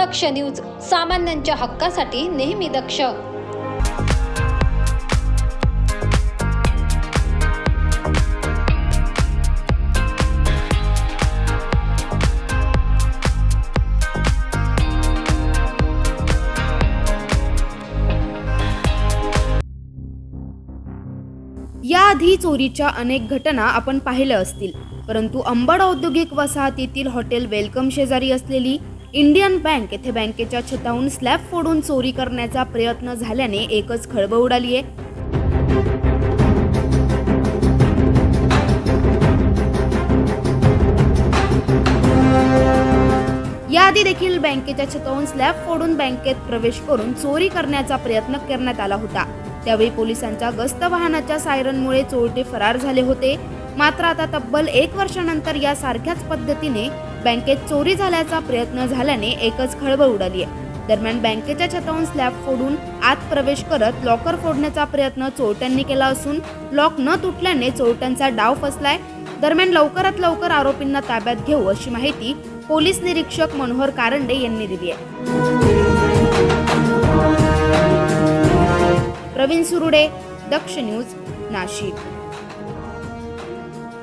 दक्ष news सामान्यांच्या हक्कासाठी नेहमी दक्ष. याआधी चोरीच्या अनेक घटना आपण पाहिल्या असतील परंतु अंबड औद्योगिक वसाहतीतील हॉटेल वेलकम शेजारी असलेली इंडियन बँक येथे बँकेच्या छताहून स्लॅब फोडून चोरी करण्याचा प्रयत्न झाल्याने एकच खळबळ उडाली आहे. याआधी देखील बँकेच्या छताहून स्लॅब फोडून बँकेत प्रवेश करून चोरी करण्याचा प्रयत्न करण्यात आला होता. त्यावेळी पोलिसांच्या गस्त वाहनाच्या सायरनमुळे चोरटे फरार झाले होते. मात्र आता तब्बल एक वर्षानंतर या सारख्याच पद्धतीने बँकेत चोरी झाल्याचा प्रयत्न झाल्याने एकच खळबळ उडाली आहे. दरम्यान बँकेच्या छताहून स्लॅब फोडून आत प्रवेश करत लॉकर फोडण्याचा प्रयत्न चोरट्यांनी केला असून लॉक न तुटल्याने चोरट्यांचा डाव फसलाय. दरम्यान लवकरात लवकर आरोपींना ताब्यात घेऊ अशी माहिती पोलीस निरीक्षक मनोहर कारंडे यांनी दिली आहे. प्रवीण सुरुडे दक्ष न्यूज नाशिक.